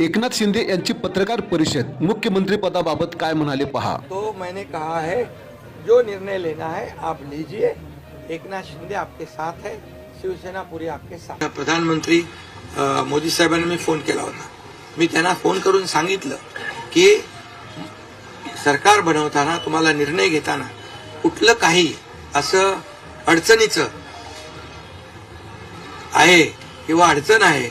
एकनाथ शिंदे यांची पत्रकार परिषद मुख्यमंत्री पदाबाबत काय म्हणाले पहा? तो मैंने कहा है जो निर्णय लेना है आप लीजिए। एकनाथ शिंदे आपके साथ है शिवसेना पूरी आपके साथ प्रधानमंत्री मोदी साहेबांनी मी फोन केला होता. मी त्यांना फोन करून सांगितलं की सरकार बनवताना तुम्हाला निर्णय घेताना कुठलं काही असं अडचणीचं आहे किंवा अडचण आहे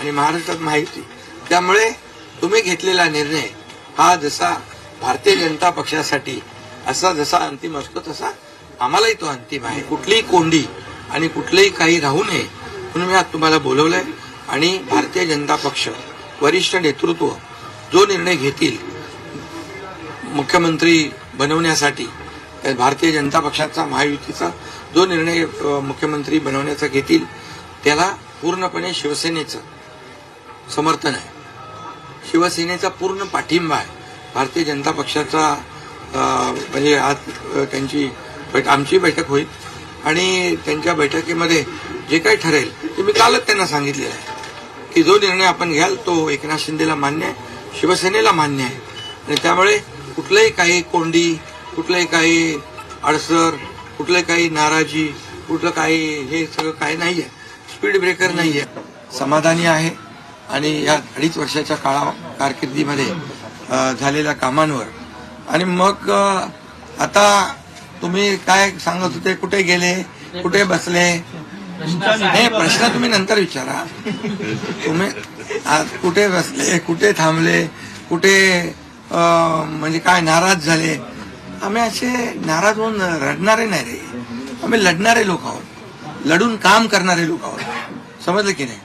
आणि महाराष्ट्रात माहिती. त्यामुळे तुम्ही घेतलेला निर्णय हा जसा भारतीय जनता पक्षासाठी असा जसा अंतिम असतो तसा आम्हालाही तो अंतिम आहे. कुठलीही कोंडी आणि कुठलंही काही राहू नये म्हणून मी आज तुम्हाला बोलवलंय. आणि भारतीय जनता पक्ष वरिष्ठ नेतृत्व जो निर्णय घेतील मुख्यमंत्री बनवण्यासाठी भारतीय जनता पक्षाचा महायुतीचा जो निर्णय मुख्यमंत्री बनवण्याचा घेतील त्याला पूर्णपणे शिवसेनेचं समर्थन आहे. शिवसेनेचा पूर्ण पाठिंबा आहे. भारतीय जनता पक्षाचा म्हणजे आज त्यांची बैठ आमची बैठक होईल. आणि त्यांच्या बैठकीमध्ये जे काही ठरेल ते मी कालच त्यांना सांगितलेलं आहे. की जो निर्णय आपण घ्याल तो एकनाथ शिंदेला मान्य आहे शिवसेनेला मान्य आहे. आणि त्यामुळे कुठलंही काही कोंडी कुठलंही काही अडसर कुठलं काही नाराजी कुठलं काही हे सगळं काही नाही आहे स्पीड ब्रेकर नाही आहे समाधानी आहे. आणि या अडीच वर्षाच्या काळा कारकिर्दीमध्ये झालेल्या कामांवर. आणि मग आता तुम्ही काय सांगत होते? कुठे गेले? कुठे बसले? नाही प्रश्न तुम्ही नंतर विचारा. तुम्ही कुठे बसले? कुठे थांबले? कुठे म्हणजे काय नाराज झाले? आम्ही असे नाराज होऊन रडणारे नाही रे. आम्ही लढणारे लोक आहोत. लढून काम करणारे लोक आहोत. समजलं की नाही?